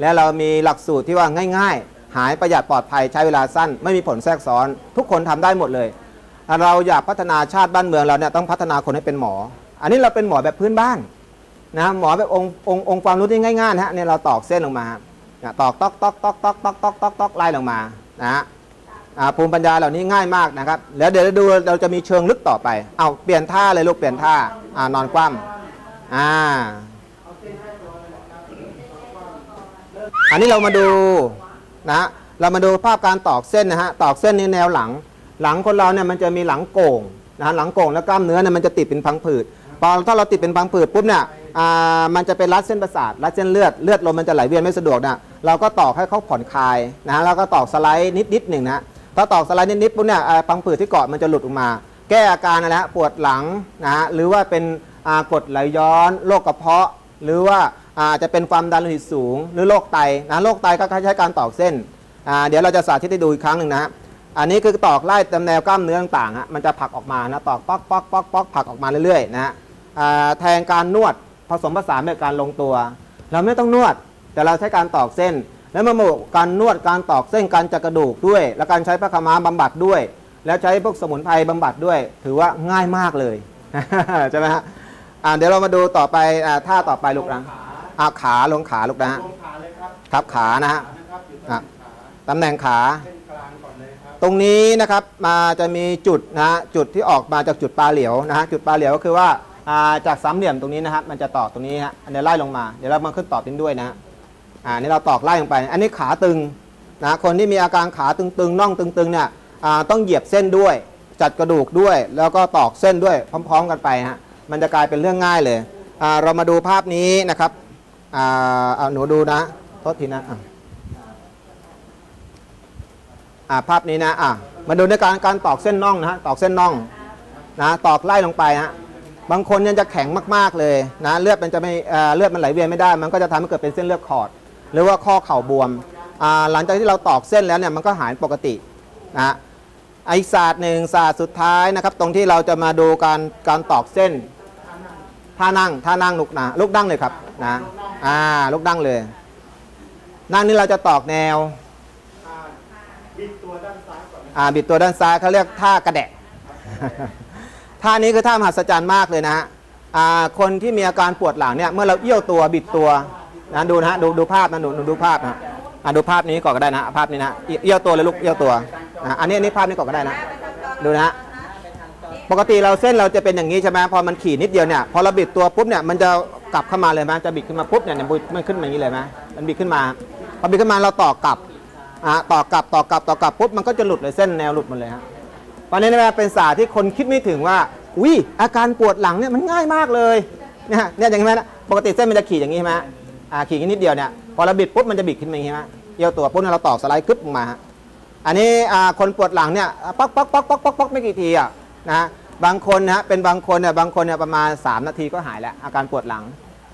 และเรามีหลักสูตรที่ว่าง่าย ๆ หายประหยัดปลอดภัยใช้เวลาสั้น ไม่มีผลแทรกซ้อน ทุกคนทำได้หมดเลย เราอยากพัฒนาชาติบ้านเมืองเราเนี่ยต้องพัฒนาคนให้เป็นหมอ อันนี้เราเป็นหมอแบบพื้นบ้านนะหมอแบบองค์องค์องค์ความรู้ที่ง่ายๆนะฮะเนี่ยเราตอกเส้นลงมานะตอกตอกตอกตอกตอกตอกตอกตอกตอกไล่ลงมานะฮะภูมิปัญญาเหล่านี้ง่ายมากนะครับแล้วเดี๋ยวดูเราจะมีเชิงลึกต่อไปเอาเปลี่ยนท่าเลยลูกเปลี่ยนท่าอ่านอนคว่ำอ่า อันนี้เรามาดูนะฮะเรามาดูภาพการตอกเส้นนะฮะตอกเส้นในแนวหลัง หลังคนเราเนี่ยมันจะมีหลังโก่งนะฮะหลังโก่งแล้วกล้ามเนื้อเนี่ยมันจะติดเป็นพังผืดพอถ้าเราติดเป็นพังผืดปุ๊บเนี่ยอ่ามันจะเป็นรัดเส้นประสาทรัดเส้นเลือดเลือดลมมันจะไหลเวียนไม่สะดวกนะเราก็ตอกให้เขาผ่อนคลายนะฮะแล้วก็ตอกสไลด์นิดนิดๆหนึ่งนะถ้าตอกสไลด์นิดนิดๆปุ๊บเนี่ยพังผืดที่เกาะมันจะหลุดออกมา แก้อาการนะฮะปวดหลังนะฮะหรือว่าเป็นกดไหลย้อนโรคกระเพาะ หรือว่า อาจจะเป็นความดันโลหิตสูง หรือโรคไตนะโรคไตก็ใช้การตอกเส้นเดี๋ยวเราจะสาธิตให้ดูอีกครั้งหนึ่งนะฮะอันนี้คือตอกไล่ตามแนวกล้ามเนื้อต่างๆฮะมันจะผลักออกมานะตอกป๊อกป๊อกป๊อกป๊อกผลักออกมาเรื่อยๆนะฮะแทนการนวดผสมผสานในการลงตัว เราไม่ต้องนวด แต่เราใช้การตอกเส้น แล้วมาบวกการนวดการตอกเส้นการจัดกระดูกด้วย และการใช้พระคมาบำบัดด้วย แล้วใช้พวกสมุนไพรบำบัดด้วย ถือว่าง่ายมากเลยใช่ไหมฮะเดี๋ยวเรามาดูต่อไปท่าต่อไปลูกนะ อ่าขาลงขาลูกนะฮะลงขาเลยครับครับขานะฮะนะครับอยู่อะตรงขาตำแหน่งขาเส้นกลางก่อนเลยครับตรงนี้นะครับมาจะมีจุดนะฮะจุดที่ออกมาจากจุดปลาเหลียวนะฮะจุดปลาเหลียวก็คือว่าอ่าจากสามเหลี่ยมตรงนี้นะครับมันจะตอกตรงนี้ฮะอันนี้ไล่ลงมาเดี๋ยวเรามาขึ้นตอกนี้ด้วยนะฮะอ่านี่เราตอกไล่ลงไป อันนี้ขาตึงนะคนที่มีอาการขาตึงๆน่องตึงๆเนี่ยอ่าต้องเหยียบเส้นด้วย จัดกระดูกด้วย แล้วก็ตอกเส้นด้วยพร้อม ๆ กันไปฮะมันจะกลายเป็นเรื่องง่ายเลยอ่าเรามาดูภาพนี้นะครับ อ่าเอาหนูดูนะโทษทีนะอะอ่าภาพนี้นะอะมาดูในการการตอกเส้นน่องนะฮะตอกเส้นน่องนะตอกไล่ลงไปฮะบางคนเนี่ยจะแข็งมากๆเลยนะเลือดมันจะไม่เอ่อเลือดมันไหลเวียนไม่ได้ มันก็จะทำให้เกิดเป็นเส้นเลือดขอด หรือว่าข้อเข่าบวมอ่าหลังจากที่เราตอกเส้นแล้วเนี่ยมันก็หายปกตินะฮะไอศาสตร์หนึ่งศาสตร์สุดท้ายนะครับ ตรงที่เราจะมาดูการการตอกเส้นท่านั่งท่านั่งลุกนะลุกดั้งเลยครับนะ อ่าลุกดั้งเลย นั่งนี่เราจะตอกแนวอ่าบิดตัวด้านซ้ายก่อนนะอ่าบิดตัวด้านซ้ายเขาเรียกท่ากระแดะท่านี้คือท่ามหัศจรรย์มากเลยนะฮะอ่าคนที่มีอาการปวดหลังเนี่ยเมื่อเราเอี้ยวตัวบิดตัวนะดูนะฮะดูดูภาพนะหนูหนูดูภาพนะอ่าดูภาพนี้ก่อนก็ได้นะภาพนี้นะเอี้ยเอี้ยวตัวเลยลูกเอี้ยวตัวนะอันนี้อันนี้ภาพนี้ก่อนก็ได้นะดูนะฮะ ปกติเราเส้นเราจะเป็นอย่างนี้ใช่ไหมพอมันขี่นิดเดียวเนี่ยพอเราบิดตัวปุ๊บเนี่ยมันจะกลับเข้ามาเลยไหมจะบิดขึ้นมาปุ๊บเนี่ยมันขึ้นมาอย่างนี้เลยไหมมันบิดขึ้นมาพอบิดขึ้นมาเราต่อกลับอะต่อกลับต่อกลับต่อกลับปุ๊บมันก็จะหลุดเลยเส้นแนวหลุดหมดเลยฮะตอนนี้นะเป็นศาสตร์ที่คนคิดไม่ถึงว่าอุ้ยอาการปวดหลังเนี่ยมันง่ายมากเลยเนี่ยเนี่ยอย่างนี้นะปกติเส้นมันจะขี่อย่างนี้ใช่ไหมอ่าขี่นิดเดียวเนี่ยพอเราบิดปุ๊บมันจะบิดขึ้นมาอย่างนี้ใช่ไหมเอียวตัวปุ๊บเนี่ยเราตอกสไลด์กึ๊บลงมาฮะอันนี้อ่าคนปวดหลังเนี่ยป๊อกป๊อกป๊อกป๊อกป๊อกป๊อกไม่กี่ทีอะนะ บางคนนะฮะเป็นบางคนเนี่ยบางคนเนี่ยประมาณ 3 นาทีก็หายแล้ว อาการปวดหลัง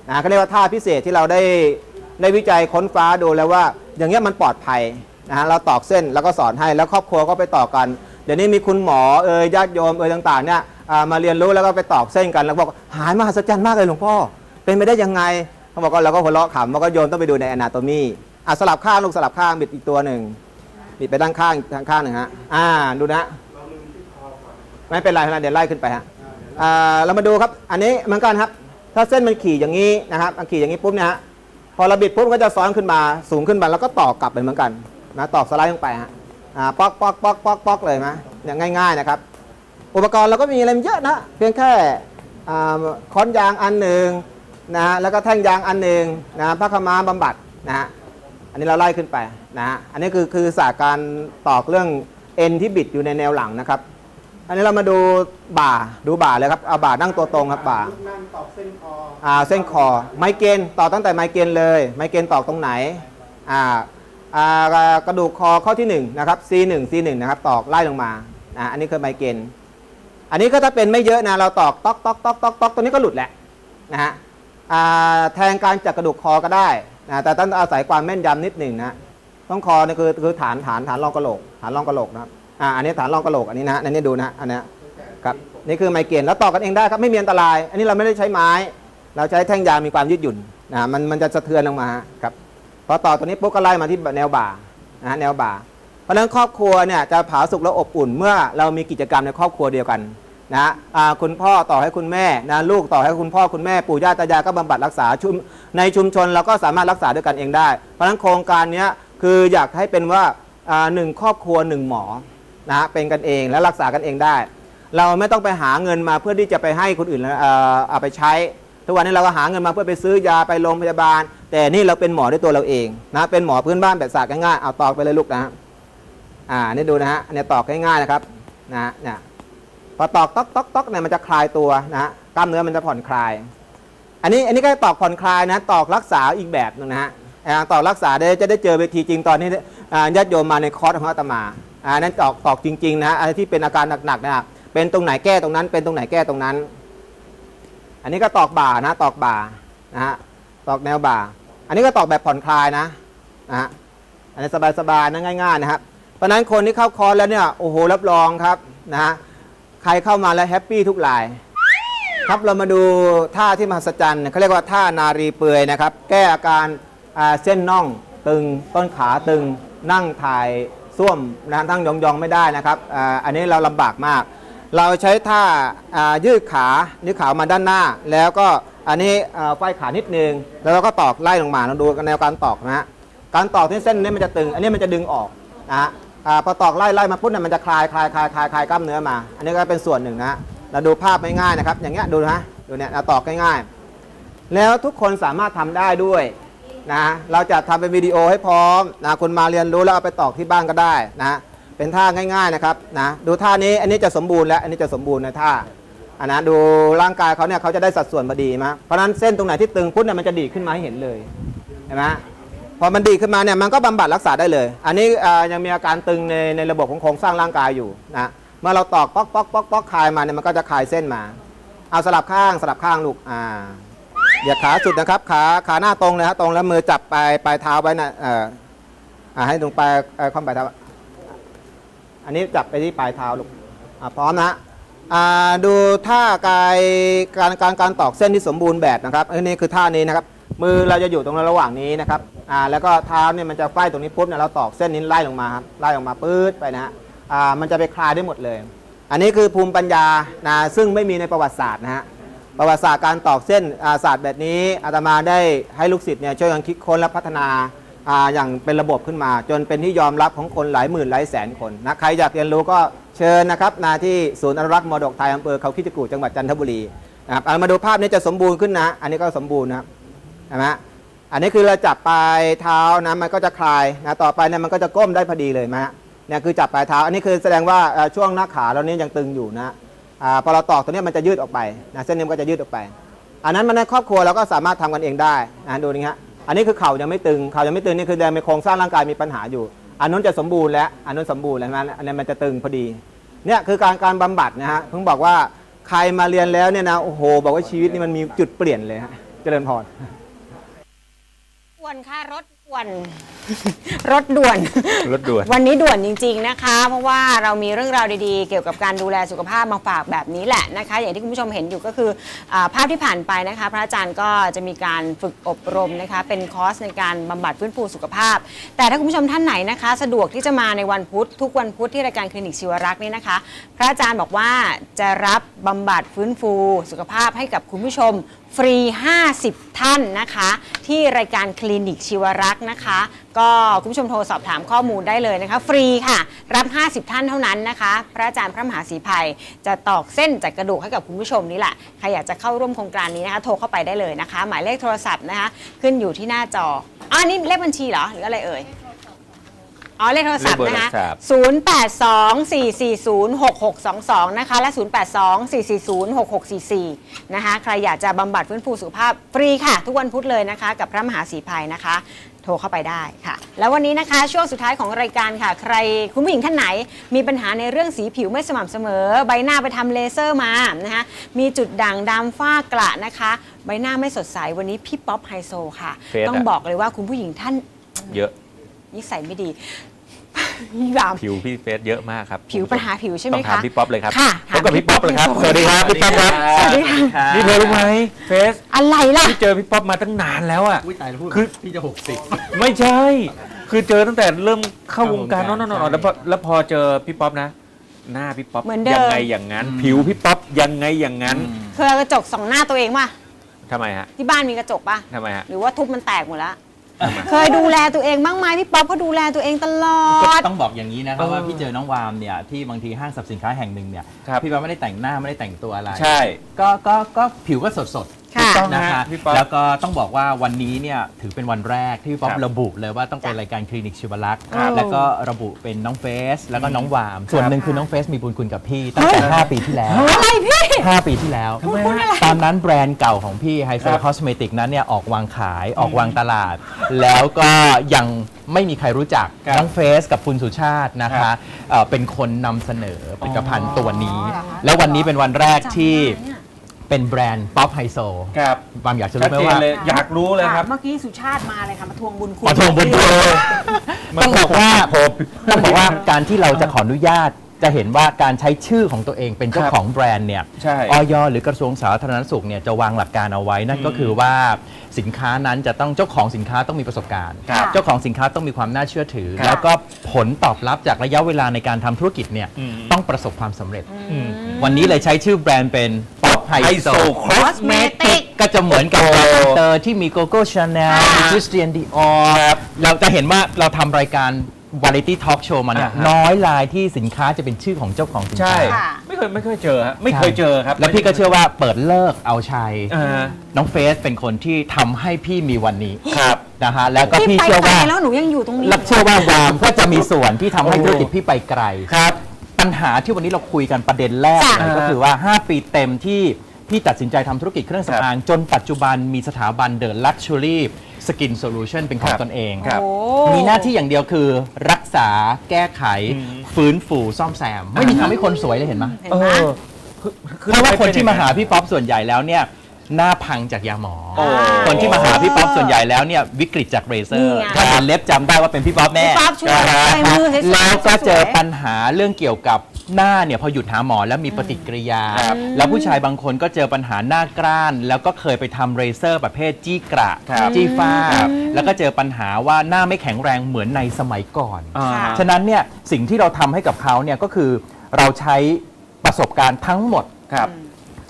นะก็เรียกว่าท่าพิเศษที่เราได้ได้วิจัยค้นฟ้าดูแล้วว่า อย่างเงี้ยมันปลอดภัยนะฮะเราตอกเส้นแล้วก็สอนให้แล้วครอบครัวก็ไปต่อกัน เดี๋ยวนี้มีคุณหมอเอ่ยญาติโยมเอ่ยต่างๆเนี่ยมาเรียนรู้แล้วก็ไปตอกเส้นกัน แล้วบอกหายมหัศจรรย์มากเลยหลวงพ่อ เป็นไปได้ยังไงเขาบอกว่าเราก็หัวเราะขำว่าก็โยมต้องไปดูในอนาโตมีอะสลับข้างลูกสลับข้างบิดอีกตัวหนึ่งบิดไปด้านข้างทางข้างหนึ่งฮะอ่าดูนะ ไม่เป็นไรไม่เป็นเดี๋ยวไล่ขึ้นไปฮะเรามาดูครับ อันนี้เหมือนกันครับ ถ้าเส้นมันขี่อย่างนี้นะครับมันขี่อย่างนี้ปุ๊บเนี่ยฮะพอเราบิดปุ๊บก็จะซ้อนขึ้นมาสูงขึ้นมาแล้วก็ต่อกลับไปเหมือนกันนะตอกสไลด์ลงไปฮะป๊อกป๊อกป๊อกป๊อกป๊อกเลยนะอย่างง่าย ๆนะครับ อุปกรณ์เราก็มีอะไรเยอะนะเพียงแค่ค้อนยางอันหนึ่งนะฮะแล้วก็แท่งยางอันหนึ่งนะพระขาม้าบำบัดนะฮะอันนี้เราไล่ขึ้นไปนะฮะอันนี้คือคือศาสตร์การตอกเรื่องเอ็นที่บิดอยู่ในแนวหลังนะครับ อันนี้เรามาดูบ่าดูบ่าเลยครับเอาบ่านั่งตัวตรงครับบ่านั่งตอกเส้นคออ่าเส้นคอไมเกรนต่อตั้งแต่ไมเกรนเลย ไมเกรนตอกตรงไหนอ่าอ่ากระดูกคอข้อที่1นะครับ C1 C1 นะครับตอกไล่ลงมาอ่าอันนี้คือไมเกรนอันนี้ก็ถ้าเป็นไม่เยอะนะเราตอกตอกตอกตอกตอกตอกตัวนี้ก็หลุดแหละนะฮะอ่าแทนการจัดกระดูกคอก็ได้นะแต่ต้องอาศัยความแม่นยำนิดหนึ่งนะต้องคอเนี่ยคือคือฐานฐานฐานรองกระโหลกฐานรองกระโหลกนะครับ อ่าอันนี้ฐานรองกระโหลกอันนี้นะอันนี้ดูนะอันนี้ครับนี่คือไมเกรนแล้วต่อกันเองได้ครับไม่มีอันตราย อันนี้เราไม่ได้ใช้ไม้ เราใช้แท่งยางมีความยืดหยุ่นนะมันมันจะสะเทือนลงมาครับพอต่อตัวนี้ปุ๊บก็ไล่มาที่แนวบ่านะฮะแนวบ่า เพราะฉะนั้นครอบครัวเนี่ยจะผาสุกและอบอุ่นเมื่อเรามีกิจกรรมในครอบครัวเดียวกันนะอ่าคุณพ่อต่อให้คุณแม่นะลูกต่อให้คุณพ่อคุณแม่ปู่ย่าตายายก็บำบัดรักษาชุมในชุมชนเราก็สามารถรักษาด้วยกันเองได้ เพราะฉะนั้นโครงการเนี้ยคืออยากให้เป็นว่าหนึ่งครอบครัวหนึ่งหมอ นะฮะเป็นกันเองและรักษากันเองได้ เราไม่ต้องไปหาเงินมาเพื่อที่จะไปให้คนอื่นเอ่อเอาไปใช้ ทุกวันนี้เราก็หาเงินมาเพื่อไปซื้อยาไปโรงพยาบาล แต่นี่เราเป็นหมอด้วยตัวเราเองนะเป็นหมอพื้นบ้านแบบศาสตร์ง่ายๆเอาตอกไปเลยลูกนะฮะอ่านี่ดูนะฮะอันนี้ตอกง่ายๆนะครับนะเนี่ยพอตอกตอกตอกตอกเนี่ยมันจะคลายตัวนะกล้ามเนื้อมันจะผ่อนคลาย อันนี้อันนี้ก็ตอกผ่อนคลายนะตอกรักษาอีกแบบหนึงนะฮะตอกรักษาได้จะได้เจอเวทีจริงตอนนี้อ่าญาติโยมมาในคอร์สของอาตมา อ่านั้นตอกตอกจริงๆนะฮะอะไรที่เป็นอาการหนักๆนะเป็นตรงไหนแก้ตรงนั้น เป็นตรงไหนแก้ตรงนั้น อันนี้ก็ตอกบ่านะ ตอกบ่านะฮะตอกแนวบ่า อันนี้ก็ตอกแบบผ่อนคลายนะนะฮะอันนี้สบายๆนะง่ายๆนะครับเพราะนั้นคนที่เข้าคอร์สแล้วเนี่ยโอ้โหรับรองครับนะฮะใครเข้ามาแล้วแฮปปี้ทุกรายครับเรามาดูท่าที่มหัศจรรย์เขาเรียกว่าท่านารีเปลือยนะครับ แก้อาการเส้นน่องตึงต้นขาตึงนั่งถ่าย ส้วมนะทั้งยองๆไม่ได้นะครับอาอันนี้เราลำบากมาก เราใช้ท่าอ่ายืดขายืดขามาด้านหน้า แล้วก็อันนี้อ่าไฟขานิดนึง แล้วเราก็ตอกไล่ลงมาเราดูแนวการตอกนะฮะการตอกที่เส้นนี้มันจะตึง อันนี้มันจะดึงออกนะฮะอ่าพอตอกไล่ไล่มาปุ๊บเนี่ยมันจะคลายคลายคลายคลายคลายกล้ามเนื้อมา อันนี้ก็เป็นส่วนหนึ่งนะฮะเราดูภาพง่ายๆนะครับ อย่างเงี้ยดูนะดูเนี่ยเราตอกง่ายๆแล้วทุกคนสามารถทำได้ด้วย นะเราจะทำเป็นวิดีโอให้พร้อมนะคุณมาเรียนรู้แล้วเอาไปตอกที่บ้านก็ได้นะเป็นท่าง่ายๆนะครับนะดูท่านี้อันนี้จะสมบูรณ์แล้วอันนี้จะสมบูรณ์ในท่าอันนะดูร่างกายเขาเนี่ยเขาจะได้สัดส่วนมาดีมากเพราะฉะนั้นเส้นตรงไหนที่ตึงพุทธเนี่ยมันจะดีดขึ้นมาให้เห็นเลยเห็นไหมพอมันดีดขึ้นมาเนี่ยมันก็บำบัดรักษาได้เลย อันนี้ยังมีอาการตึงในในระบบของโครงสร้างร่างกายอยู่นะเมื่อเราตอกป๊อกป๊อกป๊อกป๊อกคลายมาเนี่ยมันก็จะคลายเส้นมา เอาสลับข้างสลับข้างลูกอ่า เหยียดขาสุดนะครับ ขาขาหน้าตรงเลยฮะตรงแล้วมือจับปลายปลายเท้าไว้นะเอ่ออ่าให้ตรงปลายเอ่อข้อมปลายเท้าอันนี้จับไปที่ปลายเท้าลูกอ่าพร้อมนะอ่าดูท่ากายการการการตอกเส้นที่สมบูรณ์แบบนะครับอันนี้คือท่านี้นะครับ มือเราจะอยู่ตรงระหว่างนี้นะครับอ่าแล้วก็เท้าเนี่ยมันจะไฟตรงนี้ปุ๊บเนี่ยเราตอกเส้นนี้ไล่ลงมาครับไล่ลงมาปื๊ดไปนะฮะอ่ามันจะไปคลายได้หมดเลย อันนี้คือภูมิปัญญานะซึ่งไม่มีในประวัติศาสตร์นะฮะ ประวัติศาสตร์การตอกเส้นศาสตร์แบบนี้อาตมาได้ให้ลูกศิษย์เนี่ยช่วยกันคิดค้นและพัฒนาอย่างเป็นระบบขึ้นมา จนเป็นที่ยอมรับของคนหลายหมื่นหลายแสนคนนะใครอยากเรียนรู้ก็เชิญนะครับนาที่ศูนย์อนุรักษ์มรดกไทยอำเภอเขาคิดจกูจังหวัดจันทบุรีนะครับเอามาดูภาพนี้จะสมบูรณ์ขึ้นนะ อันนี้ก็สมบูรณ์นะครับเห็นไหมอันนี้คือเราจับปลายเท้านะมันก็จะคลายนะต่อไปเนี่ยมันก็จะก้มได้พอดีเลยนะเนี่ยคือจับปลายเท้า อันนี้คือแสดงว่าช่วงหน้าขาเราเนี้ยังตึงอยู่นะ พอเราตอกตัวนี้มันจะยืดออกไปนะเส้นนี้มันก็จะยืดออกไป อันนั้นมันในครอบครัวเราก็สามารถทำกันเองได้นะดูนี่ฮะอันนี้คือเข่ายังไม่ตึงเข่ายังไม่ตึงนี่คือแดงในโครงสร้างร่างกายมีปัญหาอยู่ อันนู้นจะสมบูรณ์แล้วอันนู้นสมบูรณ์แล้วนะอันนี้มันจะตึงพอดีเนี่ยคือการการบำบัดนะฮะเพิ่งบอกว่าใครมาเรียนแล้วเนี่ยนะโอ้โห บอกว่าชีวิตนี่มันมีจุดเปลี่ยนเลยฮะเจริญพรด่วนค่ะรถ ด่วนรถด่วน รถด่วน วันนี้ด่วนจริง ๆนะคะ เพราะว่าเรามีเรื่องราวดีๆ เกี่ยวกับการดูแลสุขภาพมาฝากแบบนี้แหละนะคะ อย่างที่คุณผู้ชมเห็นอยู่ก็คืออาภาพที่ผ่านไปนะคะ พระอาจารย์ก็จะมีการฝึกอบรมนะคะ เป็นคอร์สในการบำบัดฟื้นฟูสุขภาพ แต่ถ้าคุณผู้ชมท่านไหนนะคะ สะดวกที่จะมาในวันพุธทุกวันพุธที่รายการคลินิกชีวรักษ์นี่นะคะ พระอาจารย์บอกว่าจะรับบำบัดฟื้นฟูสุขภาพให้กับคุณผู้ชม ฟรี 50 ท่านนะคะ ที่รายการคลินิกชีวรักษ์นะคะ ก็คุณผู้ชมโทรสอบถามข้อมูลได้เลยนะคะ ฟรีค่ะ รับ 50 ท่านเท่านั้นนะคะ พระอาจารย์พระมหาศรีภัย จะตอกเส้นจากกระดูกให้กับคุณผู้ชมนี่แหละ ใครอยากจะเข้าร่วมโครงการนี้นะคะ โทรเข้าไปได้เลยนะคะ หมายเลขโทรศัพท์นะคะ ขึ้นอยู่ที่หน้าจออ่านี่เลขบัญชีเหรอ หรืออะไรเอ่ย อ๋อเลขโทรศัพท์นะคะเลขโทรศัพท์ 0824406622 นะคะ และ 0824406644 นะคะ ใครอยากจะบำบัดฟื้นฟูสุขภาพฟรีค่ะ ทุกวันพุธเลยนะคะ กับพระมหาศรีภัยนะคะ โทรเข้าไปได้ค่ะ แล้ววันนี้นะคะช่วงสุดท้ายของรายการค่ะ ใครคุณผู้หญิงท่านไหน มีปัญหาในเรื่องสีผิวไม่สม่ำเสมอ ใบหน้าไปทำเลเซอร์มานะคะมีจุดด่างดำฝ้ากระนะคะ ใบหน้าไม่สดใสวันนี้พี่ป๊อปไฮโซค่ะ เฟซอะ ต้องบอกเลยว่าคุณผู้หญิงท่าน เยอะ นิสัยไม่ดีพี่บามผิวพี่เฟสเยอะมากครับผิวปัญหาผิวใช่ไหมต้องถามคะ พี่ป๊อปเลยครับค่ะพบกับพี่ป๊อปเลยครับ สวัสดีครับพี่ป๊อปครับ สวัสดีค่ะ นี่เธอรู้ไหมเฟสอะไรล่ะ พี่เจอพี่ป๊อปมาตั้งนานแล้วอะ อุ้ยตายแล้วพูดคือ พี่จะหกสิบ ไม่ใช่ คือเจอตั้งแต่เริ่มเข้าวงการเข้าวโน้งนการๆแล้วพอแล้วพอเจอพี่ป๊อปนะ หน้าพี่ป๊อปเหมือนเดิม ยังไงอย่างนั้นผิวพี่ป๊อปยังไงอย่างนั้นเคยเอากระจกส่องหน้าตัวเองป่ะ ทำไมฮะที่บ้านมีกระจกป่ะ ทำไมฮะ หรือว่าทุบมันแตกหมดแล้ว เคยดูแลตัวเองบ้างไหมพี่ป๊อปเขาดูแลตัวเองตลอก็ดต้องบอกอย่างนี้นะครับเออว่าพี่เจอน้องวามเนี่ยที่บางทีห้างสรรพสินค้าแห่งหนึ่งเนี่ยครับ พี่ป๊อปไม่ได้แต่งหน้าไม่ได้แต่งตัวอะไร ใช่ ก็ก็ก็ผิวก็สดสด ๆค่ะต้องนะฮะคะพี่ป๊อป แล้วก็ต้องบอกว่าวันนี้เนี่ยถือเป็นวันแรกที่พี่ป๊อปครับระบุเลยว่าต้องเป็นรายการคลินิกชิวลักษณ์ครับแล้วก็ระบุเป็นน้องเฟสแล้วก็น้องวาม ส่วนหนึ่งคือน้องเฟสมีบุญคุณกับพี่ตั้งแต่ 5 ปีที่แล้ว อะไรพี่ 5 ปีที่แล้ว ทำไมฮะ ตอนนั้นแบรนด์เก่าของพี่ไฮโซครับ คอสเมติกนั้นเนี่ยออกวางขายออกวางตลาด แล้วก็ยังไม่มีใครรู้จักครับน้องเฟสกับคุณสุชาตินะครัคะบเอ่อเป็นคนนำเสนอผลิตภัณฑ์ตัวนี้ อ๋อเหรอคะ แล้ววันนี้เป็นวันแรกที่จำได้เนี่ย เป็นแบรนด์ป๊อปไฮโซครับบามอยากจะชัดรู้ไหมเจนว่า เลยอยากรู้เลยครับ เมื่อกี้สุชาติมาเลยค่ะ มาทวงบุญคุณขอทวงบุญคุณ ต้องบอกว่าต้องบอกว่าการที่เราจะขออนุญาตจะเห็นว่าการใช้ชื่อของตัวเองเป็นเจ้าครับของแบรนด์เนี่ยใช่ออยหรือกระทรวงสาธารณสุขเนี่ยจะวางหลักการเอาไว้นั่นก็คือว่าสินค้านั้นจะต้องเจ้าของสินค้าต้องมีประสบการณ์ ครับ เจ้าของสินค้าต้องมีความน่าเชื่อถือ ครับ แล้วก็ผลตอบรับจากระยะเวลาในการทำธุรกิจเนี่ยอืมต้องประสบความสำเร็จ อืม วันนี้เลยใช้ชื่อแบรนด์เป็น Pop ไฮ High โซ Soul คอสเมติกก็จะเหมือนกับโอ้เตอร์ที่มีโกโก้ชาแนลค่ะมีคริสเตียนดีออเราจะเห็นว่าเราทำรายการวาไรตี้ทอล์กโชว์มาเนี่ยอ่าฮะ น้อยรายที่สินค้าจะเป็นชื่อของเจ้าของสินใช่ ค้าค่ะ ไม่เคยไม่เคยเจอฮะไม่เคยเจอครับแล้วพี่ก็เชื่อว่าเปิดเลิกเอาชัย อ่าน้องเฟสเป็นคนที่ทำให้พี่มีวันนี้ครับ นะฮะแล้วก็พี่พี่ไปเชื่อไกลว่าแล้วหนูยังอยู่ตรงนี้และเชื่อว่าวามก็จะมีส่วนที่ทำให้โอ้ธุรกิจพี่ไปไกล ครับ ปัญหาที่วันนี้เราคุยกันประเด็นแรกจ้ะเลยก็คือว่า 5 ปีเต็มที่พี่ตัดสินใจทำธุรกิจเครื่องสำอาง จนปัจจุบันมีสถาบัน The Luxury Skin Solution เป็นของครับตนเอง ครับ โอ้ มีหน้าที่อย่างเดียวคือรักษาแก้ไขอืมฟื้นฟูซ่อมแซม ไม่มีทำให้คนสวยเลยเห็นไหม เห็นเอไหมอคือคือเพราะว่าคนที่มาหาเป็นอย่งพี่ป๊อปส่วนใหญ่แล้วเนี่ย หน้าพังจากยาหมอ โอ้ คนที่มาหาพี่ป๊อปส่วนใหญ่แล้วเนี่ยวิกฤตจากเรเซอร์นี่ไงถ้าเห็นเล็บจำได้ว่าเป็นพี่ป๊อปแน่พี่ป๊อปช่วยใส่มือสวยๆแล้วก็เจอสวยๆปัญหาเรื่องเกี่ยวกับหน้าเนี่ยพอหยุดหาหมอแล้วมีปฏิกิริยา ครับแล้วผู้ชายบางคนก็เจอปัญหาหน้ากร้าน แล้วก็เคยไปทำเรเซอร์ประเภทจี้กระครับจี้ฟ้า แล้วก็เจอปัญหาว่าหน้าไม่แข็งแรงเหมือนในสมัยก่อน อ่าค่ะฉะนั้นเนี่ยสิ่งที่เราทำให้กับเขาเนี่ยก็คือเราใช้ประสบการณ์ทั้งหมด ครับ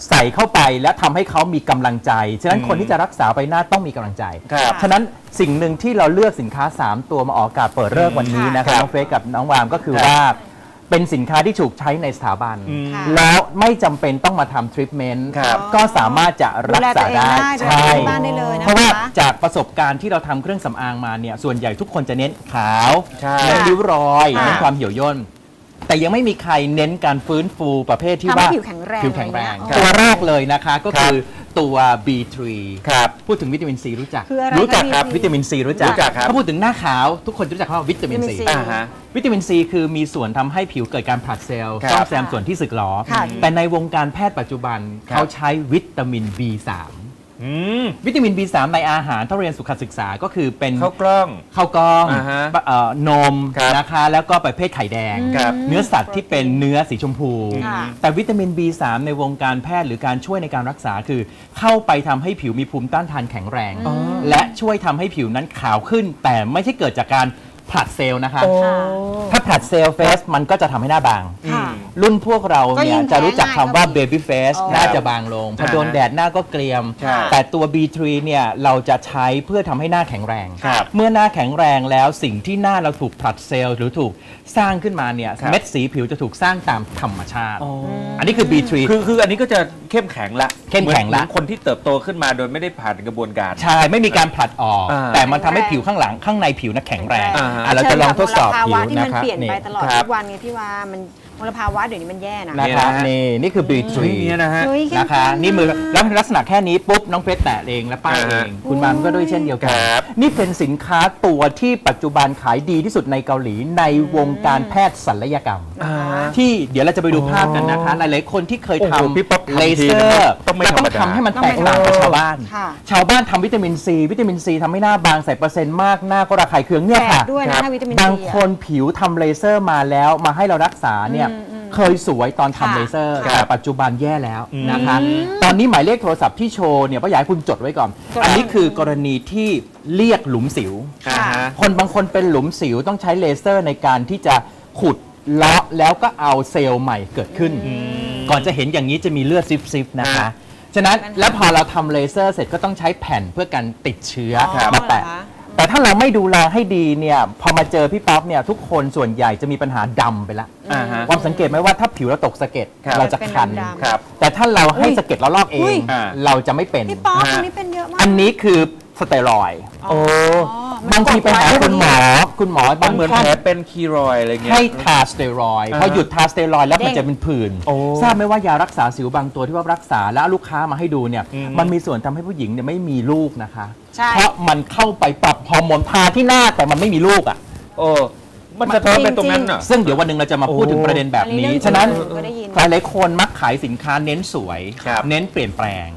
ใส่เข้าไปและทำให้เขามีกำลังใจ ฉะนั้นอืมคนที่จะรักษาใบหน้าต้องมีกำลังใจ ครับ ฉะนั้นสิ่งหนึ่งที่เราเลือกสินค้า 3 ตัวมาออกอากาศเปิดเลิกษ์วันนี้นะคครัรับบน้องเฟซกับน้องวามก็คือครับ ว่าเป็นสินค้าที่ถูกใช้ในสถาบัน อืม ค่ะ แล้วไม่จำเป็นต้องมาทำทรีทเมนต์ครับ ก็สามารถจะดูรักแลตัษาวเองได้ได้ดูแลใช่ ที่บ้านได้เลยนะคะเพราะว่าจากประสบการณ์ที่เราทำเครื่องสำอางมาเนี่ยส่วนใหญ่ทุกคนจะเน้นขาวใช่เน้นริ้วรอยค่ะ เน้นความเหี่ยวย่น แต่ยังไม่มีใครเน้นการฟื้นฟูประเภทที่ทำให้ว่าผิวแข็งแรงผิวแข็งแรงอะไรเงี้ย ตัวแรกเลยนะคะก็คือตัว B3 ครับ พูดถึงวิตามินซีรู้จัก คืออะไรรู้จักครับะวิตามินซีรู้จักรู้จักครับ ถ้าพูดถึงหน้าขาวทุกคนจะรู้จักคำว่าวิตามินวิตามิซีน C อ่าฮะ วิตามินซีคือมีส่วนทำให้ผิวเกิดการผลัดเซลล์ครับซ่อมแซมส่วนที่สึกหรอ ค่ะ แต่ในวงการแพทย์ปัจจุบันครับเขาใช้วิตามิน B3 อืมวิตามิน B3 ในอาหารถ้าเรียนสุขศึกษาก็คือเป็นข้าวกล้อง ข้าวกล้องอ่าฮะเอ่อนมครับนะคะ แล้วก็ประเภทไข่แดง ครับ เนื้อสัตว์ที่เป็นเนื้อสีชมพู ค่ะ แต่วิตามิน B3 ในวงการแพทย์หรือการช่วยในการรักษาคือ เข้าไปทำให้ผิวมีภูมิต้านทานแข็งแรง และช่วยทำให้ผิวนั้นขาวขึ้น แต่ไม่ใช่เกิดจากการผลัดเซลล์นะคะค่ะถ้าผลัดเซลล์เฟสมันก็จะทำให้หน้าบาง ค่ะ รุ่นพวกเราก็ยิ่เนี่ยงจะรู้จักคำว่า แพ้ง่าย baby face อ๋อหน้าจะบางลงพอโดนอ่าฮะแดดหน้าก็เกรียม ใช่ แต่ตัว B3 เนี่ยเราจะใช้เพื่อทำให้หน้าแข็งแรง ครับ เมื่อหน้าแข็งแรงแล้วสิ่งที่หน้าเราถูกผลัดเซลล์หรือถูกสร้างขึ้นมาเนี่ยครับ เม็ดสีผิวจะถูกสร้างตามธรรมชาติอ๋ออันนี้คือ B3 คือคืออันนี้ก็จะเข้มแข็งละเข้มแข็งละ หอนคนที่เติบโตขึ้นมาโดยไม่ได้ผ่านกระบวนการ ใช่ไม่มีการผลัดออก อ่าแต่มันทำให้ผิวข้างหลังข้างในผิวน่ะแข็งแรงอ่าฮะ อะเราจะลองทดสอบผิวที่นะมันครับเปลี่ยนไปนี่ตลอดครับ ทุกวันไงพี่ว่ามัน มลภาวะเดี๋ยวนี้มันแย่นะ นะคะเนี่ยนะฮะนี่นี่คือ B3 เนี่ยนะฮะ เฮ้ยเข้มนะคะข้นนี่มือมากแล้วลักษณะแค่นี้ปุ๊บน้องเพชรแตะเองและป้ายอ่าเอฮะง คุณบามก็ด้วยเช่นเดียวกัน ครับ นี่เป็นสินค้าตัวที่ปัจจุบันขายดีที่สุดในเกาหลีในวงการแพทย์ศัลยกรรม อ่า ที่เดี๋ยวเราจะไปดูภาพกันนะคะ หลาย ๆ คนที่เคยโอ้โหทำพี่ป๊อปทำเลทีเซอนะครัร์บต้องไม่จะต้องธรรมดาทำให้มันแตกต่างกับชาวบ้าน ค่ะ ชาวบ้านทำวิตามินซี วิตามินซีทำให้หน้าบางใส่เปอร์เซ็นต์มากหน้าก็ระคายเคืองเนี่ยแปลค่ะกด้วยครันะบถ้าวิตามินบางซีอะคนผิวทำเลเซอร์มาแล้วมาให้เรารักษาเนี่ยเคยสวยตอนทำค่ะเลเซอร์ค่ะแต่ปัจจุบันแย่แล้วนะคะ ตอนนี้หมายเลขโทรศัพท์ที่โชว์เนี่ยป้าอยากให้คุณจดไว้ก่อนจดอันนี้คือกรณีที่เรียกหลุมสิวอ่าฮะคนบางคนเป็นหลุมสิวต้องใช้เลเซอร์ในการที่จะขุดเลาะแล้วก็เอาเซลล์ใหม่เกิดขึ้น ก่อนจะเห็นอย่างนี้จะมีเลือดซิบๆนะคะฮะฉะนั้นแล้วพอเราทำเลเซอร์เสร็จก็ต้องใช้แผ่นเพื่อการติดเชื้ออ๋อมาแปะเหรอคะ แต่ถ้าเราไม่ดูแลให้ดีเนี่ยพอมาเจอพี่ป๊อปเนี่ยทุกคนส่วนใหญ่จะมีปัญหาดำไปละอ่าฮะ ความสังเกตไหมว่าถ้าผิวเราตกสะเก็ดครับ เราจะคัน เป็นดำๆครับ แต่ถ้าเราให้อุ้ยสะเก็ดเราลอกเออุ้งยอ่าเราจะไม่เป็น พี่ป๊อปฮะตรงนี้เป็นเยอะมากอันนี้คือสเตียรอยด์โอ้บางทีไปหาคุณหมอ คุณหมอมับานงเหมือนท่าแผนลเป็นคีรอยด์อะไรเงี้ย ให้ทาสเตียรอยด์อ่าพอหยุดทาสเตียรอยด์แล้วเด้งมันจะเป็นผื่นโอ้ทราบไหมว่ายารักษาสิวบางตัวที่ว่ารักษาแล้วเอาลูกค้ามาให้ดูเนี่ยอืม มันมีส่วนทำให้ผู้หญิงเนี่ยไม่มีลูกนะคะ ใช่ เพราะมันเข้าไปปรับฮอร์โมนทาที่หน้าแต่มันไม่มีลูกอะโอ้มันสะท้อนเป็นตรงนั้นน่ะ ซึ่งเดี๋ยววันหนึ่งเราจะมาพูดโอ้ถึงประเด็นแบบอันนี้นี้เรื่องฉะนั้นจริงเคยได้ยิน หลายหลายๆคนมักขายสินค้าเน้นสวย ครับเน้นเปลี่ยนแปลง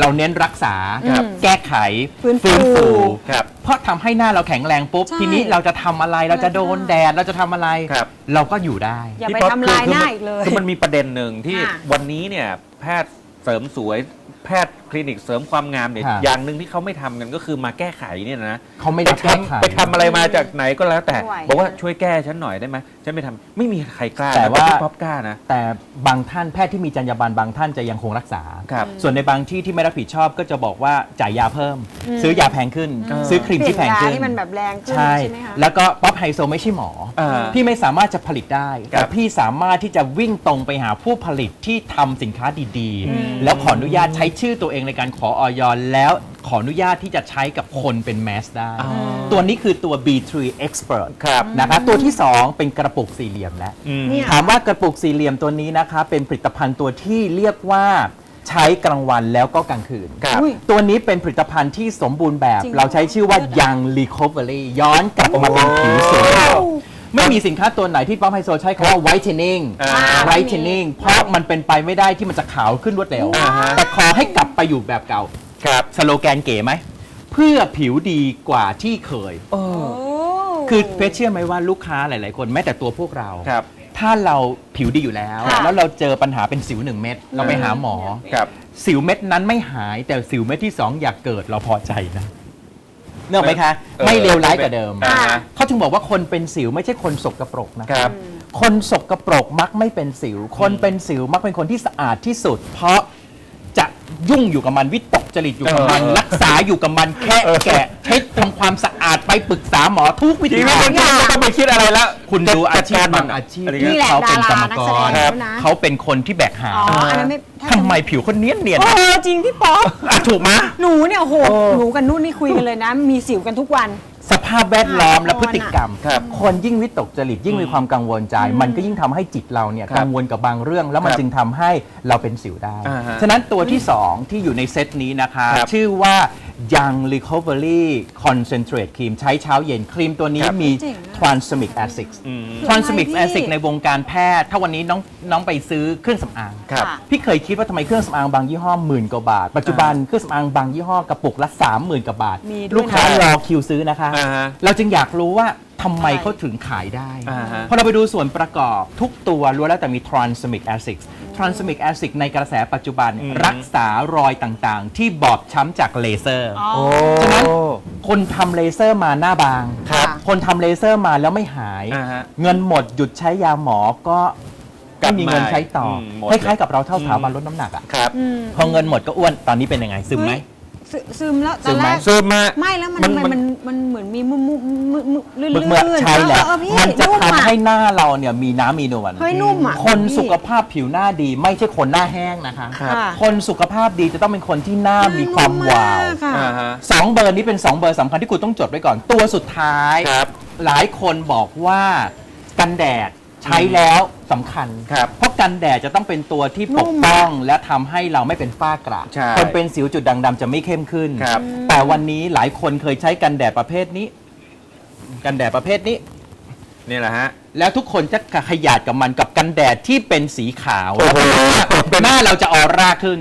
เราเน้นรักษา ครับแก้ไขฟื้นฟูฟู ครับ เพราะทำให้หน้าเราแข็งแรงปุ๊บ ใช่ทีนี้เราจะทำอะไรเราจะโดนแดดเราจะทำอะไร ครับ เราก็อยู่ได้ อย่าพี่ไปป๊อปทำลายคือหน้าคืออีกเลย คือมันมีประเด็นหนึ่งที่ค่ะ วันนี้เนี่ย แพทย์เสริมสวยแพทย์ คลินิกเสริมความงามเนี่ยค่ะอย่างหนึ่งที่เขาไม่ทำกันก็คือมาแก้ไขเนี่ยนะเขาไม่ไปได้แก้ไข ทำไปทำอะไรมาจากไหนก็แล้วแต่ ไม่ไหว บอกว่าช่วยแก้ฉันหน่อยได้ไหมฉันไม่ทำไม่มีใครกล้าแต่นะว่า พี่ป๊อปกล้านะแต่บางท่านแพทย์ที่มีจรรยาบรรณบางท่านจะยังคงรักษา ครับ ส่วนในบางที่ที่ไม่รับผิดชอบก็จะบอกว่าจ่ายยาเพิ่ม อืม ซื้อยาแพงขึ้น อืม ซื้อครีมเปลี่ยที่นแพงยาขึ้นที่มันแบบแรงขึ้นใช่ ใช่ไหมคะ แล้วก็ป๊อปไฮโซไม่ใช่หมอ อ่า พี่ไม่สามารถจะผลิตได้ ครัแต่บพี่สามารถที่จะวิ่งตรงไปหาผู้ผลิตที่ทำสินค้าดีอืม ๆ แล้วขออนุญาตใช้ชื่อตัวเองในการขอออยแล้วขออนุญาตที่จะใช้กับคนเป็นแมสได้ อ๋อตัวนี้คือตัว B3 Expert ครับนะคะตัวที่ 2 เป็นกระปุกสี่เหลี่ยมแล้ว อืม เนี่ย ถามว่ากระปุกสี่เหลี่ยมตัวนี้นะคะ เป็นผลิตภัณฑ์ตัวที่เรียกว่าใช้กลางวันแล้วก็กลางคืน ครับ อุ้ยตัวนี้เป็นผลิตภัณฑ์ที่สมบูรณ์แบบ จริง เราใช้ชื่อว่า Young Recovery ย้อนกลับมาเป็นผิวสวย ไม่มีสินค้าตัวไหนที่ป๊อปไฮโซใช้คำว่า whitening อ่า whitening เพราะมันเป็นไปไม่ได้ที่มันจะขาวขึ้นรวดเร็ว อ่าฮะ แต่ขอให้กลับไปอยู่แบบเก่า ครับสโลแกนเก๋ไหม เพื่อผิวดีกว่าที่เคยโอ้โอ้คือเพชรเชื่อไหมว่าลูกค้าหลาย ๆ คนแม้แต่ตัวพวกเรา ครับ ถ้าเราผิวดีอยู่แล้ว ค่ะ แล้วเราเจอปัญหาเป็นสิวหนึ่งเม็ดเราไปหาหมอ ครับ สิวเม็ดนั้นไม่หายแต่สิวเม็ดที่สองอยากเกิดเราพอใจนะ เนื่องไหมคะ เออไม่เลวร้ายกว่าเดิม อ่าฮะ เขาถึงบอกว่าคนเป็นสิวไม่ใช่คนสกปรกนะ ครับ คนสกปรกมักไม่เป็นสิว คนเป็นสิวมักเป็นคนที่สะอาดที่สุด เพราะจะ ยุ่งอยู่กับมันวิตกจริตอยู่กับมัน เออรักษาอยู่กับมันแค่แกะเช็ดทำความสะอาดไปปรึกษาหมอทุกวิชีธีวิตคนที่ไม่ต้องไปคิดอะไรแล้วคุณดูอาชีพจัดกรบางอาชีพอะไรที่เงี้ยนี่แหละเขาเป็นกรรมดารากนักแสดรงแล้วนะ เขาเป็นคนที่แบกหาอ๋ออันนั้นไม่ถ้าทำไมผิวคนเนี้ยเนียนเออจริงพี่ป๊อปอะถูกไหมหนูเนี่ยโอ้โหหนูกับนุ่นนี่คุยกันเลยนะ มีสิวกันทุกวันสภาพแวดล้อมและอ่าพฤติกรรม ครับคนยิ่งวิตกจริตยิ่งมีความกังวลใจอืมมันก็ยิ่งทำให้จิตเราเนี่ยครับกังวลกับบางเรื่อง แล้วมันครับจึงทำให้เราเป็นสิวได้ อ่าฮะฉะนั้นตัวที่2ที่อยู่ในเซตนี้นะคะ ครับชื่อว่า Young Recovery Concentrate ครีมใช้เช้าเย็นครีมตัวนี้ครับมีเจ๋งอะ Transamic Acid อืม Transamic คืออะไรพี่ Acid ในวงการแพทย์ ถ้าวันนี้น้องน้องไปซื้อเครื่องสำอาง ครับ ค่ะ พี่เคยคิดว่าทำไมเครื่องสำอางบางยี่ห้อหมื่นกว่าบาท ปัจจุบันเครื่องสำอางบางยี่ห้อกระปุกละ 30,000กว่าบาท มีด้วยลูกค้านะรอคิวซื้อนะคะ อ่าฮะเราจึงอยากรู้ว่าทำไมทำไมเขาถึงขายได้อ่าฮะ พอเราไปดูส่วนประกอบทุกตัวล้วนแล้วแต่มี transamic acid transamic acid ในกระแสปัจจุบันอืมรักษารอยต่างๆ ที่บอบช้ำจากเลเซอร์อ๋อโอ้ ฉะนั้นคนทำเลเซอร์มาหน้าบาง ครับคนทำเลเซอร์มาแล้วไม่หาย อ่าฮะเงินหมดหยุดใช้ยาหมอก็กลัไม่บมีเงินใช้ต่ออมหมดคล้ายๆกับเราเท่าสถาบันอืมลดน้ำหนักอะครับอืมพอเงินหมดก็อ้วนตอนนี้เป็นยังไงซึมไหม ซึซึมแล้วตซึอนมไหมแรก ซึมมาไม่แล้วมันมันทำไมมันมันมันเหมือนมีมุมมุมมุมมุมลื่นเมื่อๆเมื่อใช่แหละเออพี่มันจะนุ่มอะทำให้หน้าเราเนี่ยมีน้ำมีนวลเฮ้ยนุ่มอะคนพี่ สุขภาพผิวหน้าดี ไม่ใช่คนหน้าแห้งนะคะครับ ค่ะ คนสุขภาพดีจะต้องเป็นคนที่หน้ามีความวาวนุ่มมกค่ะ อ่าฮะ สองเบอร์นี้เป็น 2 เบอร์สำคัญที่คุณต้องจดไว้ก่อน ตัวสุดท้าย ครับหลายคนบอกว่ากันแดด ใช้แล้วสำคัญ ครับเพราะกันแดดจะต้องเป็นตัวที่นุ่ปมกป้อง และทำให้เราไม่เป็นฝ้ากระใช่คนเป็นสิวจุดด่างดำจะไม่เข้มขึ้น ครับ แต่วันนี้หลายคนเคยใช้กันแดดประเภทนี้ กันแดดประเภทนี้ นี่แหละฮะ แล้วทุกคนจะขยาดกับมันกับกันแดดที่เป็นสีขาวโอ้โห หน้าเราจะออร่าขึ้น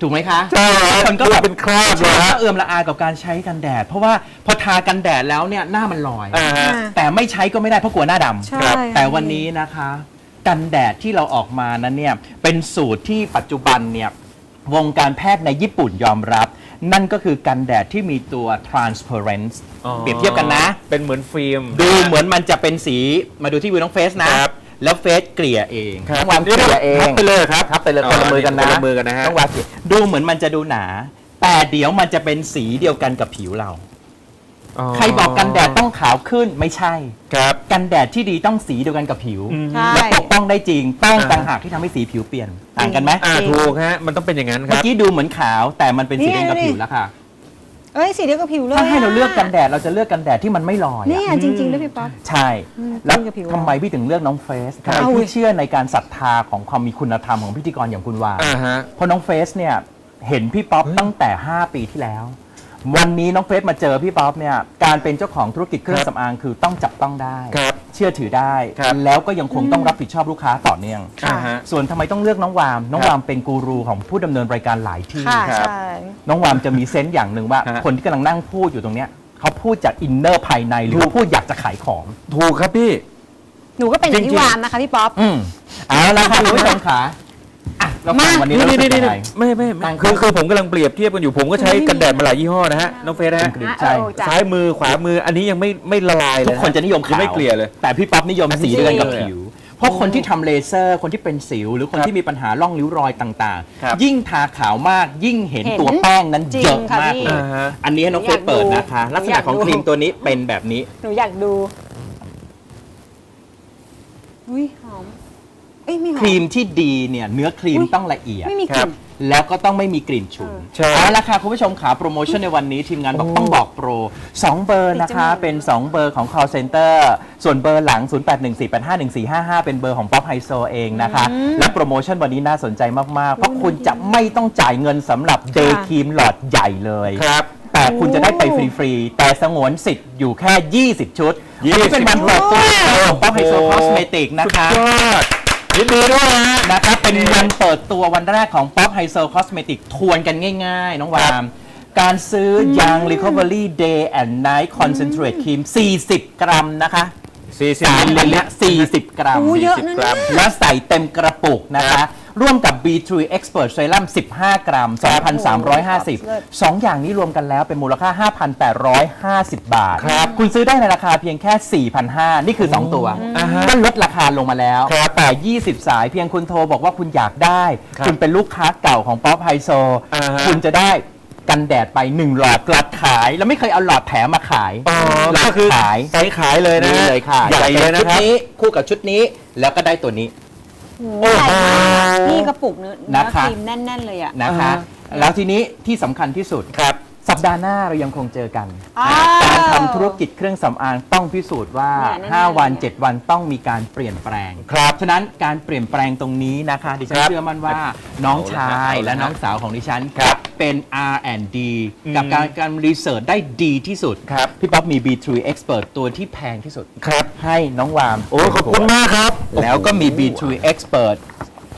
ถูกไหมคะใช่ฮะคนก็แบบเป็นคราบเลยฮะ เอื้อมละอากับการใช้กันแดด เพราะว่าพอทากันแดดแล้วเนี่ยหน้ามันลอย อ่าฮะ แต่ไม่ใช้ก็ไม่ได้เพราะกลัวหน้าดำ ใช่ครับแต่วันนี้นะคะ กันแดดที่เราออกมานั้นเนี่ยเป็นสูตรที่ปัจจุบันเนี่ยวงการแพทย์ในญี่ปุ่นยอมรับ นั่นก็คือกันแดดที่มีตัว transparent อ๋อเปรียบเทียบกันนะ เป็นเหมือนฟิล์ม ดูเหมือนมันจะเป็นสีมาดูที่วิวน้องเฟสนะครับ แล้วเฟสเกลี่ยเอง ครับน้องวางเกลี่ยเองทับไปเลยครับทับไปเลยอ๋อคนละมือกันนะคนละมือกันนะฮะ ต้องวางเกลี่ยดูเหมือนมันจะดูหนา แต่เดี๋ยวมันจะเป็นสีเดียวกันกับผิวเรา ใครบอกกันแดดต้องขาวขึ้นไม่ใช่ ครับ กันแดดที่ดีต้องสีเดียวกันกับผิว ใช่ และปกป้องได้จริงแป้งอ่าต่างหากที่ทำให้สีผิวเปลี่ยนต่างกันไหมอ่าจริงถูกฮะ มันต้องเป็นอย่างนั้นคเมื่อรับ กี้ดูเหมือนขาวแต่มันเป็นสีนี่แดงกับนี่ผิวแล้วค่ะ เอ้ยสีเดียวกับผิวเลยถ้าให้เราเลือกกันอะแดดเราจะเลือกกันแดดที่มันไม่ลอยอะเนี่ยจริงๆด้วยพี่ป๊อปใช่ อืมแล้วจริงกับผิวทำไมพี่ถึงเลือกน้องเฟสครับทำไมพี่เชื่อในการศรัทธาของความมีคุณธรรมของพิธีกรอย่างคุณวาอ่าฮะ เพราะน้องเฟสเนี่ยเห็นพี่ป๊อปตั้งแต่ 5 ปีที่แล้ว วันนี้น้องเฟสมาเจอพี่ป๊อปเนี่ยการเป็นเจ้าของธุรกิจเครื่อคงรับสำอางคือต้องจับต้องได้ ครับ เชื่อถือได้ ครับ แล้วก็ยังคงต้องรับผิดชอบลูกค้าต่อเนื่องค่ะอ่าฮะ ส่วนทำไมต้องเลือกน้องวาม น้องครับวามเป็นกูรูของผู้ดำเนินรายการหลายที่ ค่ะครับ ใช่ น้องวามจะมีเซนต์อย่างหนึ่งว่า ฮะ คนที่กำลังนั่งพูดอยู่ตรงเนี้ยเขาพูดจากอินเนอร์ภายในหรือเขาพูดอยากจะขายของ ถูกครับพี่ หนูก็เป็นอย่างจริที่งๆ วามนะคะพี่ป๊อป อืมเอาละค่ะคุณผู้ชมขา อะเราฟังวันนี้นี่เรานี่รู้สึนี่กยังไง ไม่ไม่ไม่ต่างกันคือคือผมกำลังเปรียบเทียบกันอยู่ผมก็ใช้กันแดดมาหลายยี่ห้อนะฮะน้องเฟสนะฮะกลิ่นใช่เออจ้ะ ซ้ายมือขวามืออันนี้ยังไม่ไม่ละลายเลยทุกคนจะนิยมยัขางวไม่เกลี่ยเลย แต่พี่ป๊อปนิยมสีเดียวกันกับจริงผิว เพราะคนที่ทำเลเซอร์คนที่เป็นสิว หรือคนครับที่มีปัญหาร่องริ้วรอยต่างครับ ๆ ยิ่งทาขาวมากยิ่งเห็นเห็นตัวแป้งนั้นจริงเยอะค่ะมากพี่ เลย อ่าฮะ อันนี้ให้น้องเฟสเปิดนะคะ ลักษณะของครีมตัวนี้เป็นแบบนี้ หนูอยากดู อุ้ยหอม เอ้ยไม่หอม ครีมที่ดีเนี่ยเนื้อครีมอุ๊ยต้องละเอียด ไม่มีกครัลิ่บ น แล้วก็ต้องไม่มีกลิ่นฉุนใช่เอาละค่ะคุณผู้ชมขาโปรโมชั่นในวันนี้ทีมงานบอกต้องบอกโปร 2 เบอร์นะคะติดจมูกเป็น 2 เบอร์ของ call center ส่วนเบอร์หลัง 0814851455 เป็นเบอร์ของป๊อปไฮโซเองนะคะ และโปรโมชั่นวันนี้น่าสนใจมาก ๆ เพราะคุณจะไม่ต้องจ่ายเงินสำหรับเดย์ครีมหลอดใหญ่เลย ครับ แต่คุณจะได้ไปฟรี ๆ แต่สงวนสิทธิ์อยู่แค่ 20 ชุด20อันนี้เป็นวันเปิดตัวของป๊อปไฮโซคอสเมติกนะคะ สุดยอด ยินดีด้วยนะฮะนะครับเป็นวันเปิดตัววันแรกของ Pop h i s o Cosmetic ทวนกันง่ายๆ น้องวาม การซื้อยาง Recovery Day and Night Concentrate Cream 40 กรัมนะคะสี่สิบสารเลยเนี่ย40 กรัม อู้เยอะนะกรัเนี่ยมแล้วใส่เต็มกระปุกนะครัคะบ ร่วมกับ B3 Expert Serum 15 กรัมเลิศ2,350 2 อย่างนี้รวมกันแล้วเป็นมูลค่า 5,850 บาท ครับ คุณซื้อได้ในราคาเพียงแค่ 4,500 นี่คือ 2 ตัวอ่าฮะก็ลดราคาลงมาแล้วครับแต่ 20 สายเพียงคุณโทรบอกว่าคุณอยากได้ครับคุณเป็นลูกค้าเก่าของป๊อปไฮโซอ่าฮะคุณจะได้กันแดดไป 1 หลอดหลอดขาย แล้วไม่เคยเอาหลอดแถมมาขายอ๋อหลอก็ดคือขายใช้ขายเลยนะนี่เลยค่ะใหญ่เลยนะชุดครับนี้คู่กับชุดนี้แล้วก็ได้ตัวนี้ โอ้โหนี่กระปุกเนื้อเนื้อนะคะ ครีมแน่น ๆ เลยอะ นะคะแล้วทีนี้ที่สำคัญที่สุดครับ สัปดาห์หน้าเรายังคงเจอกัน อ้าว การทำธุรกิจเครื่องสำอางต้องพิสูจน์ว่าเนี่ยแน่ๆ5 วันเลย7วันต้องมีการเปลี่ยนแปลง ครับ ฉะนั้นการเปลี่ยนแปลงตรงนี้นะคะดิฉันครับเชื่อมั่นว่าน้องชายเอาละและน้องสาวของดิฉันครับเป็น R&D อืม กับการการรีเสิร์ชได้ดีที่สุด ครับพี่ป๊อปมี B3 Expert ตัวที่แพงที่สุด ครับ ให้น้องวามโอ้ขอบคุณมากครับ แล้วก็มีโอ้โห B3 Expert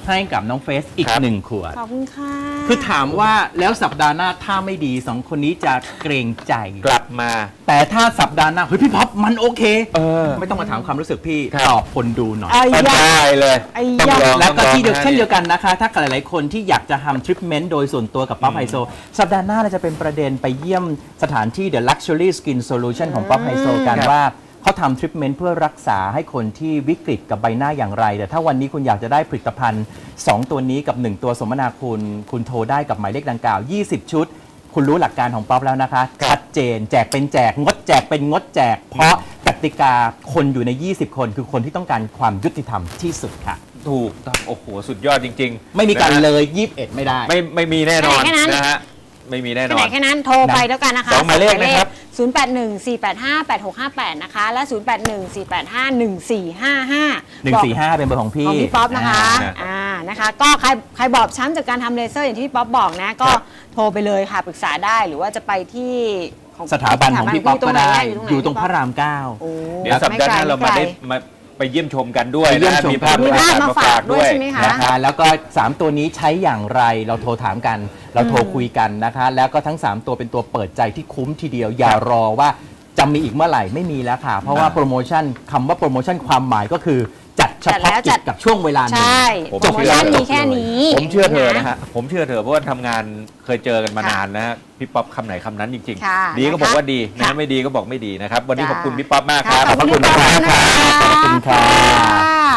ให้กับน้องเฟสอีกครับ หนึ่งขวด ขอบคุณค่ะคือถามว่าแล้วสัปดาห์หน้าถ้าไม่ดีสองคนนี้จะเกรงใจ กลับมา แต่ถ้าสัปดาห์หน้าเฮ้ยพี่ป๊อปมันโอเค เออ ไม่ต้องมาถามความรู้สึกพี่ครับ ตอบคนดูหน่อย ไอ้ยะ ได้เลย ไอ้ต้องยะลองแล้วก็ต้องลองที่เดียวะเช่นเดียวกันนะคะ ถ้าหลายๆคนที่อยากจะทำทริปเมนต์โดยส่วนตัวกับป๊อปไฮโซ สัปดาห์หน้าเราจะเป็นประเด็นไปเยี่ยมสถานที่ The Luxury Skin Solution ของป๊อปไฮโซกันครับว่า เขาทำทริปเมนต์เพื่อรักษาให้คนที่วิกฤตกับใบหน้าอย่างไร แต่ถ้าวันนี้คุณอยากจะได้ผลิตภัณฑ์ 2 ตัวนี้กับ 1 ตัวสมนาคุณ คุณโทรได้กับหมายเลขดังกล่าว 20 ชุด คุณรู้หลักการของป๊อปแล้วนะคะ ชัดเจน แจกเป็นแจก งดแจกเป็นงดแจก เพราะกติกาคนอยู่ใน 20 คน คือคนที่ต้องการความยุติธรรมที่สุดค่ะ ถูกต้องโอ้โห สุดยอดจริงๆไม่มีการนะฮะเลย 21 ไม่ได้ ไม่ไม่มีแน่นอนแค่นั้น นะฮะ ไม่มีแน่นแค่อไหนน แค่นั้นโทรไปแล้วกันนะคะสองหมายเลขนะครับ 0814858658 นะคะ และ 0814851455 145เป็นเบอร์ของพี่ของพี่ป๊อปนะคะ อ่า อ่า นะคะ ก็ใครใครบอบช้ำจากการทำเลเซอร์อย่างที่พี่ป๊อปบอกนะ ก็โทรไปเลยค่ะ ปรึกษาได้ หรือว่าจะไปที่ของสถาบันของพี่ป๊อปก็ได้อยู่ตรงพระรามโอ้เดี๋ยวสัปดาห์หน้าเรามาได้มาไปเยี่ยมชมกันด้วยไปเยี่ยมนะชม มีภาพมีบรรยภาพกศมาฝากด้วยใช่ไหมคะ นะคะแล้วก็ 3 ตัวนี้ใช้อย่างไรเราโทรถามกันเราโทรคุยกันนะคะ แล้วก็ทั้ง 3 ตัวเป็นตัวเปิดใจที่คุ้มทีเดียว อย่ารอว่าจะมีอีกเมื่อไหร่ไม่มีแล้วค่ะ เพราะว่าโปรโมชั่นคำว่าโปรโมชั่นความหมายก็คือจัดเฉจัดแล้พาะวกิจัจด กับช่วงเวลาหนึ่ง ใช่ผมโปรโมชั่นมีแค่นี้ ผมเชื่อเธอนะฮะ ผมเชื่อเธอเพราะว่าทำงานเคยเจอกันมานานนะฮะพี่ป๊อปคำไหนคำนั้นจริง ค่ะๆ ดีก็บอกว่าดีค่ะนะไม่ดีก็บอกไม่ดีนะครับ วันนี้จ้าขอบคุณพี่ป๊อปมากครับขอบคุณพี่ป๊อปนะคะขอบคุณค่ะ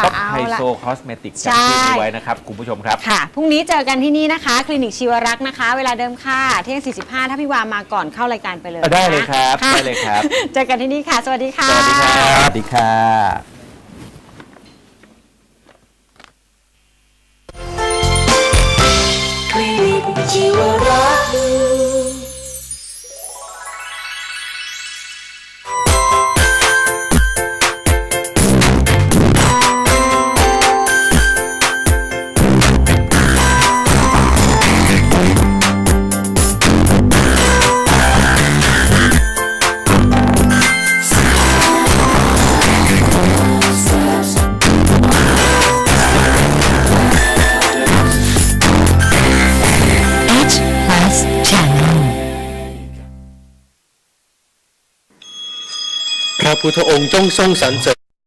ป๊อปเอาไฮละโซคอสเมติกใช่จำชื่อนี้ไว้นะครับคุณผู้ชมครับ ค่ะ พรุ่งนี้เจอกันที่นี่นะคะ คลินิกชีวรักษ์นะคะ เวลาเดิมค่ะ เที่ยง 45 ถ้าพี่วามาก่อนเข้ารายการไปเลยได้เลยครับะได้เลยครับ เจอกันที่นี่ค่ะ สวัสดีค่ะ สวัสดีครับ สวัสดีค่ะ ที่ว่ารัก พุทธองค์จงทรงสรรเสริญ